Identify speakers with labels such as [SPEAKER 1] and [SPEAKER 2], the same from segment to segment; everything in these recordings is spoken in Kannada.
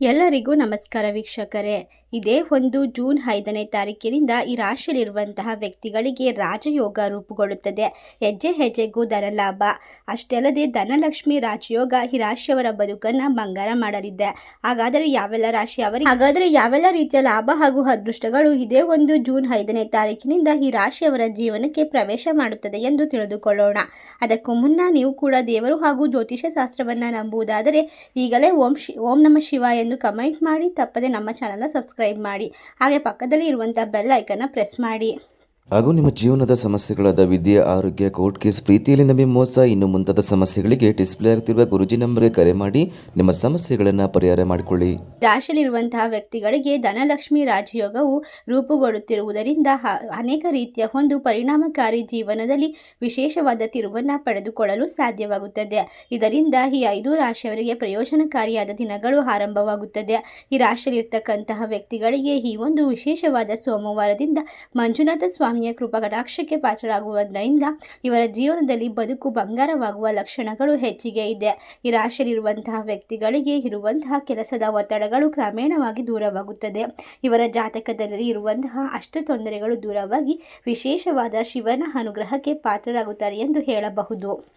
[SPEAKER 1] ಎಲ್ಲರಿಗೂ ನಮಸ್ಕಾರ ವೀಕ್ಷಕರೇ. ಇದೇ ಒಂದು ಜೂನ್ ಐದನೇ ತಾರೀಕಿನಿಂದ ಈ ರಾಶಿಯಲ್ಲಿರುವಂತಹ ವ್ಯಕ್ತಿಗಳಿಗೆ ರಾಜಯೋಗ ರೂಪುಗೊಳ್ಳುತ್ತದೆ. ಹೆಜ್ಜೆ ಹೆಜ್ಜೆಗೂ ಧನಲಾಭ. ಅಷ್ಟೇ ಅಲ್ಲದೆ ಧನಲಕ್ಷ್ಮಿ ರಾಜಯೋಗ ಈ ರಾಶಿಯವರ ಬದುಕನ್ನು ಬಂಗಾರ ಮಾಡಲಿದೆ. ಹಾಗಾದರೆ ಯಾವೆಲ್ಲ ರಾಶಿ ಅವರಿಗೆ ಹಾಗಾದರೆ ಯಾವೆಲ್ಲ ರೀತಿಯ ಲಾಭ ಹಾಗೂ ಅದೃಷ್ಟಗಳು ಇದೇ ಒಂದು ಜೂನ್ ಐದನೇ ತಾರೀಕಿನಿಂದ ಈ ರಾಶಿಯವರ ಜೀವನಕ್ಕೆ ಪ್ರವೇಶ ಮಾಡುತ್ತದೆ ಎಂದು ತಿಳಿದುಕೊಳ್ಳೋಣ. ಅದಕ್ಕೂ ಮುನ್ನ ನೀವು ಕೂಡ ದೇವರು ಹಾಗೂ ಜ್ಯೋತಿಷ್ಯ ಶಾಸ್ತ್ರವನ್ನು ನಂಬುವುದಾದರೆ ಈಗಲೇ ಓಂ ಶಿ ಓಂ ನಮ ಶಿವ ಎಂದು ಕಮೆಂಟ್ ಮಾಡಿ, ತಪ್ಪದೆ ನಮ್ಮ ಚಾನಲ್ನ ಸಬ್ಸ್ಕ್ರೈಬ್ ಮಾಡಿ. ಹಾಗೆ ಪಕ್ಕದಲ್ಲಿ ಇರುವಂಥ ಬೆಲ್ ಐಕನ್ನ ಪ್ರೆಸ್ ಮಾಡಿ.
[SPEAKER 2] ಹಾಗೂ ನಿಮ್ಮ ಜೀವನದ ಸಮಸ್ಯೆಗಳಾದ ವಿದ್ಯೆ, ಆರೋಗ್ಯ, ಕೋರ್ಟ್ ಕೇಸ್, ಪ್ರೀತಿಯಲ್ಲಿ ನಂಬಿ ಮೋಸ, ಇನ್ನು ಮುಂತಾದ ಸಮಸ್ಯೆಗಳಿಗೆ ಡಿಸ್ಪ್ಲೇ ಆಗುತ್ತಿರುವ ಗುರುಜಿ ನಂಬರ್ಗೆ ಕರೆ ಮಾಡಿ ನಿಮ್ಮ ಸಮಸ್ಯೆಗಳನ್ನು ಪರಿಹಾರ ಮಾಡಿಕೊಳ್ಳಿ.
[SPEAKER 1] ರಾಶಿಯಲ್ಲಿರುವಂತಹ ವ್ಯಕ್ತಿಗಳಿಗೆ ಧನಲಕ್ಷ್ಮಿ ರಾಜಯೋಗವು ರೂಪುಗೊಳ್ಳುತ್ತಿರುವುದರಿಂದ ಅನೇಕ ರೀತಿಯ ಒಂದು ಪರಿಣಾಮಕಾರಿ ಜೀವನದಲ್ಲಿ ವಿಶೇಷವಾದ ತಿರುವನ್ನು ಪಡೆದುಕೊಳ್ಳಲು ಸಾಧ್ಯವಾಗುತ್ತದೆ. ಇದರಿಂದ ಈ ಐದು ರಾಶಿಯವರಿಗೆ ಪ್ರಯೋಜನಕಾರಿಯಾದ ದಿನಗಳು ಆರಂಭವಾಗುತ್ತದೆ. ಈ ರಾಶಿಯಲ್ಲಿರ್ತಕ್ಕಂತಹ ವ್ಯಕ್ತಿಗಳಿಗೆ ಈ ಒಂದು ವಿಶೇಷವಾದ ಸೋಮವಾರದಿಂದ ಮಂಜುನಾಥ ಸ್ವಾಮಿಯ ಕೃಪಾ ಕಟಾಕ್ಷಕ್ಕೆ ಪಾತ್ರರಾಗುವುದರಿಂದ ಇವರ ಜೀವನದಲ್ಲಿ ಬದುಕು ಬಂಗಾರವಾಗುವ ಲಕ್ಷಣಗಳು ಹೆಚ್ಚಿಗೆ ಇದೆ. ಈ ರಾಶಿಯಲ್ಲಿರುವಂತಹ ವ್ಯಕ್ತಿಗಳಿಗೆ ಇರುವಂತಹ ಕೆಲಸದ ಒತ್ತಡಗಳು ಕ್ರಮೇಣವಾಗಿ ದೂರವಾಗುತ್ತದೆ. ಇವರ ಜಾತಕದಲ್ಲಿ ಇರುವಂತಹ ಅಷ್ಟ ತೊಂದರೆಗಳು ದೂರವಾಗಿ ವಿಶೇಷವಾದ ಶಿವನ ಅನುಗ್ರಹಕ್ಕೆ ಪಾತ್ರರಾಗುತ್ತಾರೆ ಎಂದು ಹೇಳಬಹುದು.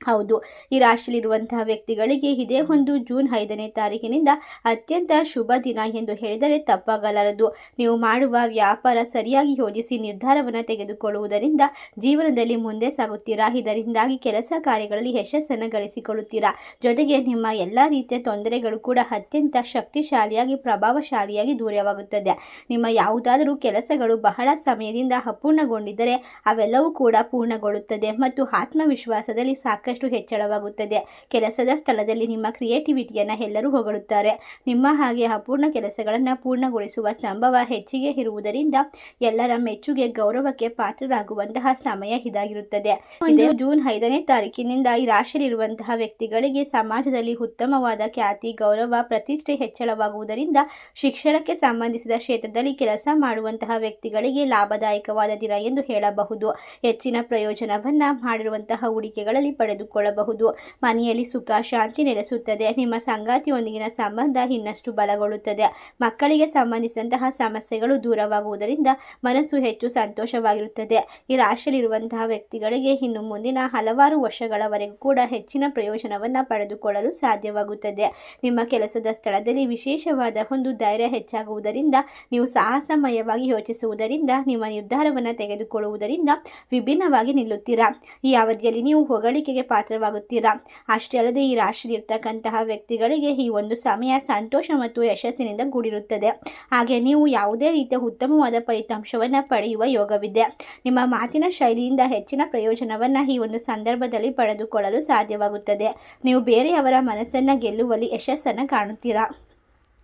[SPEAKER 1] ಹೌದು. ಈ ರಾಶಿಯಲ್ಲಿರುವಂತಹ ವ್ಯಕ್ತಿಗಳಿಗೆ ಇದೇ ಒಂದು ಜೂನ್ ಐದನೇ ತಾರೀಕಿನಿಂದ ಅತ್ಯಂತ ಶುಭ ದಿನ ಎಂದು ಹೇಳಿದರೆ ತಪ್ಪಾಗಲಾರದು. ನೀವು ಮಾಡುವ ವ್ಯಾಪಾರ ಸರಿಯಾಗಿ ಯೋಜಿಸಿ ನಿರ್ಧಾರವನ್ನು ತೆಗೆದುಕೊಳ್ಳುವುದರಿಂದ ಜೀವನದಲ್ಲಿ ಮುಂದೆ ಸಾಗುತ್ತೀರಾ? ಇದರಿಂದಾಗಿ ಕೆಲಸ ಕಾರ್ಯಗಳಲ್ಲಿ ಯಶಸ್ಸನ್ನು ಗಳಿಸಿಕೊಳ್ಳುತ್ತೀರಾ? ಜೊತೆಗೆ ನಿಮ್ಮ ಎಲ್ಲ ರೀತಿಯ ತೊಂದರೆಗಳು ಕೂಡ ಅತ್ಯಂತ ಶಕ್ತಿಶಾಲಿಯಾಗಿ, ಪ್ರಭಾವಶಾಲಿಯಾಗಿ ದೂರವಾಗುತ್ತದೆ. ನಿಮ್ಮ ಯಾವುದಾದರೂ ಕೆಲಸಗಳು ಬಹಳ ಸಮಯದಿಂದ ಅಪೂರ್ಣಗೊಂಡಿದ್ದರೆ ಅವೆಲ್ಲವೂ ಕೂಡ ಪೂರ್ಣಗೊಳ್ಳುತ್ತದೆ ಮತ್ತು ಆತ್ಮವಿಶ್ವಾಸದಲ್ಲಿ ಸಾಕಷ್ಟು ಹೆಚ್ಚಳವಾಗುತ್ತದೆ. ಕೆಲಸದ ಸ್ಥಳದಲ್ಲಿ ನಿಮ್ಮ ಕ್ರಿಯೇಟಿವಿಟಿಯನ್ನು ಎಲ್ಲರೂ ಹೊಗಳುತ್ತಾರೆ. ನಿಮ್ಮ ಹಾಗೆ ಅಪೂರ್ಣ ಕೆಲಸಗಳನ್ನು ಪೂರ್ಣಗೊಳಿಸುವ ಸಂಭವ ಹೆಚ್ಚಿಗೆ ಇರುವುದರಿಂದ ಎಲ್ಲರ ಮೆಚ್ಚುಗೆ, ಗೌರವಕ್ಕೆ ಪಾತ್ರರಾಗುವಂತಹ ಸಮಯ ಇದಾಗಿರುತ್ತದೆ. ಇದು ಜೂನ್ ಐದನೇ ತಾರೀಕಿನಿಂದ ಈ ರಾಶಿಯಲ್ಲಿರುವಂತಹ ವ್ಯಕ್ತಿಗಳಿಗೆ ಸಮಾಜದಲ್ಲಿ ಉತ್ತಮವಾದ ಖ್ಯಾತಿ, ಗೌರವ, ಪ್ರತಿಷ್ಠೆ ಹೆಚ್ಚಳವಾಗುವುದರಿಂದ ಶಿಕ್ಷಣಕ್ಕೆ ಸಂಬಂಧಿಸಿದ ಕ್ಷೇತ್ರದಲ್ಲಿ ಕೆಲಸ ಮಾಡುವಂತಹ ವ್ಯಕ್ತಿಗಳಿಗೆ ಲಾಭದಾಯಕವಾದ ದಿನ ಎಂದು ಹೇಳಬಹುದು. ಹೆಚ್ಚಿನ ಪ್ರಯೋಜನವನ್ನ ಮಾಡಿರುವಂತಹ ಹೂಡಿಕೆಗಳಲ್ಲಿ ಪಡೆದುಕೊಳ್ಳಬಹುದು ಮನೆಯಲ್ಲಿ ಸುಖ, ಶಾಂತಿ ನೆಲೆಸುತ್ತದೆ. ನಿಮ್ಮ ಸಂಗಾತಿಯೊಂದಿಗಿನ ಸಂಬಂಧ ಇನ್ನಷ್ಟು ಬಲಗೊಳ್ಳುತ್ತದೆ. ಮಕ್ಕಳಿಗೆ ಸಂಬಂಧಿಸಿದಂತಹ ಸಮಸ್ಯೆಗಳು ದೂರವಾಗುವುದರಿಂದ ಮನಸ್ಸು ಹೆಚ್ಚು ಸಂತೋಷವಾಗಿರುತ್ತದೆ. ಈ ರಾಶಿಯಲ್ಲಿರುವಂತಹ ವ್ಯಕ್ತಿಗಳಿಗೆ ಇನ್ನು ಮುಂದಿನ ಹಲವಾರು ವರ್ಷಗಳವರೆಗೂ ಕೂಡ ಹೆಚ್ಚಿನ ಪ್ರಯೋಜನವನ್ನು ಪಡೆದುಕೊಳ್ಳಲು ಸಾಧ್ಯವಾಗುತ್ತದೆ. ನಿಮ್ಮ ಕೆಲಸದ ಸ್ಥಳದಲ್ಲಿ ವಿಶೇಷವಾದ ಒಂದು ಧೈರ್ಯ ಹೆಚ್ಚಾಗುವುದರಿಂದ, ನೀವು ಸಾಹಸಮಯವಾಗಿ ಯೋಚಿಸುವುದರಿಂದ, ನಿಮ್ಮ ನಿರ್ಧಾರವನ್ನು ತೆಗೆದುಕೊಳ್ಳುವುದರಿಂದ ವಿಭಿನ್ನವಾಗಿ ನಿಲ್ಲುತ್ತೀರಾ? ಈ ಅವಧಿಯಲ್ಲಿ ನೀವು ಹೊಗಳಿಕೆಗೆ ಪಾತ್ರವಾಗುತ್ತೀರಾ? ಅಷ್ಟೇ ಅಲ್ಲದೆ ಈ ರಾಶಿಯಲ್ಲಿರ್ತಕ್ಕಂತಹ ವ್ಯಕ್ತಿಗಳಿಗೆ ಈ ಒಂದು ಸಮಯ ಸಂತೋಷ ಮತ್ತು ಯಶಸ್ಸಿನಿಂದ ಕೂಡಿರುತ್ತದೆ. ಹಾಗೆ ನೀವು ಯಾವುದೇ ರೀತಿಯ ಉತ್ತಮವಾದ ಫಲಿತಾಂಶವನ್ನು ಪಡೆಯುವ ಯೋಗವಿದೆ. ನಿಮ್ಮ ಮಾತಿನ ಶೈಲಿಯಿಂದ ಹೆಚ್ಚಿನ ಪ್ರಯೋಜನವನ್ನು ಈ ಒಂದು ಸಂದರ್ಭದಲ್ಲಿ ಪಡೆದುಕೊಳ್ಳಲು ಸಾಧ್ಯವಾಗುತ್ತದೆ. ನೀವು ಬೇರೆಯವರ ಮನಸ್ಸನ್ನು ಗೆಲ್ಲುವಲ್ಲಿ ಯಶಸ್ಸನ್ನು ಕಾಣುತ್ತೀರಾ?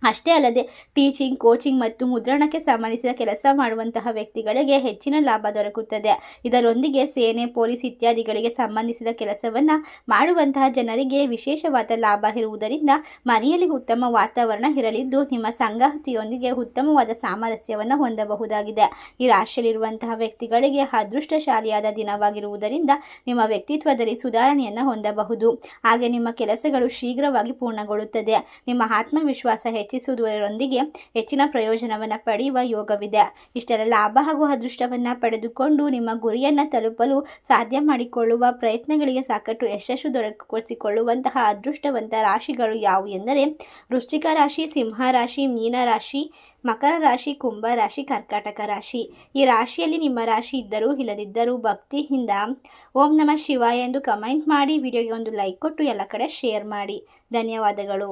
[SPEAKER 1] ಅಷ್ಟೇ ಅಲ್ಲದೆ ಟೀಚಿಂಗ್ ಕೋಚಿಂಗ್ ಮತ್ತು ಮುದ್ರಣಕ್ಕೆ ಸಂಬಂಧಿಸಿದ ಕೆಲಸ ಮಾಡುವಂತಹ ವ್ಯಕ್ತಿಗಳಿಗೆ ಹೆಚ್ಚಿನ ಲಾಭ ದೊರಕುತ್ತದೆ. ಇದರೊಂದಿಗೆ ಸೇನೆ, ಪೊಲೀಸ್ ಇತ್ಯಾದಿಗಳಿಗೆ ಸಂಬಂಧಿಸಿದ ಕೆಲಸವನ್ನು ಮಾಡುವಂತಹ ಜನರಿಗೆ ವಿಶೇಷವಾದ ಲಾಭ ಇರುವುದರಿಂದ ಮನೆಯಲ್ಲಿ ಉತ್ತಮ ವಾತಾವರಣ ಇರಲಿದ್ದು ನಿಮ್ಮ ಸಂಗಾತಿಯೊಂದಿಗೆ ಉತ್ತಮವಾದ ಸಾಮರಸ್ಯವನ್ನು ಹೊಂದಬಹುದಾಗಿದೆ. ಈ ರಾಶಿಯಲ್ಲಿರುವಂತಹ ವ್ಯಕ್ತಿಗಳಿಗೆ ಅದೃಷ್ಟಶಾಲಿಯಾದ ದಿನವಾಗಿರುವುದರಿಂದ ನಿಮ್ಮ ವ್ಯಕ್ತಿತ್ವದಲ್ಲಿ ಸುಧಾರಣೆಯನ್ನು ಹೊಂದಬಹುದು. ಹಾಗೆ ನಿಮ್ಮ ಕೆಲಸಗಳು ಶೀಘ್ರವಾಗಿ ಪೂರ್ಣಗೊಳ್ಳುತ್ತದೆ. ನಿಮ್ಮ ಆತ್ಮವಿಶ್ವಾಸ ಹೆಚ್ಚಿಸುವುದರೊಂದಿಗೆ ಹೆಚ್ಚಿನ ಪ್ರಯೋಜನವನ್ನು ಪಡೆಯುವ ಯೋಗವಿದೆ. ಇಷ್ಟೆಲ್ಲ ಲಾಭ ಹಾಗೂ ಅದೃಷ್ಟವನ್ನು ಪಡೆದುಕೊಂಡು ನಿಮ್ಮ ಗುರಿಯನ್ನು ತಲುಪಲು ಸಾಧ್ಯ ಮಾಡಿಕೊಳ್ಳುವ ಪ್ರಯತ್ನಗಳಿಗೆ ಸಾಕಷ್ಟು ಯಶಸ್ಸು ದೊರಕಿಸಿಕೊಳ್ಳುವಂತಹ ಅದೃಷ್ಟವಂತ ರಾಶಿಗಳು ಯಾವುವು ಎಂದರೆ ವೃಶ್ಚಿಕ ರಾಶಿ, ಸಿಂಹ ರಾಶಿ, ಮೀನ ರಾಶಿ, ಮಕರ ರಾಶಿ, ಕುಂಭ ರಾಶಿ, ಕರ್ಕಾಟಕ ರಾಶಿ. ಈ ರಾಶಿಯಲ್ಲಿ ನಿಮ್ಮ ರಾಶಿ ಇದ್ದರೂ ಇಲ್ಲದಿದ್ದರೂ ಭಕ್ತಿಯಿಂದ ಓಂ ನಮಃ ಶಿವಾಯ ಎಂದು ಕಮೆಂಟ್ ಮಾಡಿ, ವಿಡಿಯೋಗೆ ಒಂದು ಲೈಕ್ ಕೊಟ್ಟು ಎಲ್ಲ ಕಡೆ ಶೇರ್ ಮಾಡಿ. ಧನ್ಯವಾದಗಳು.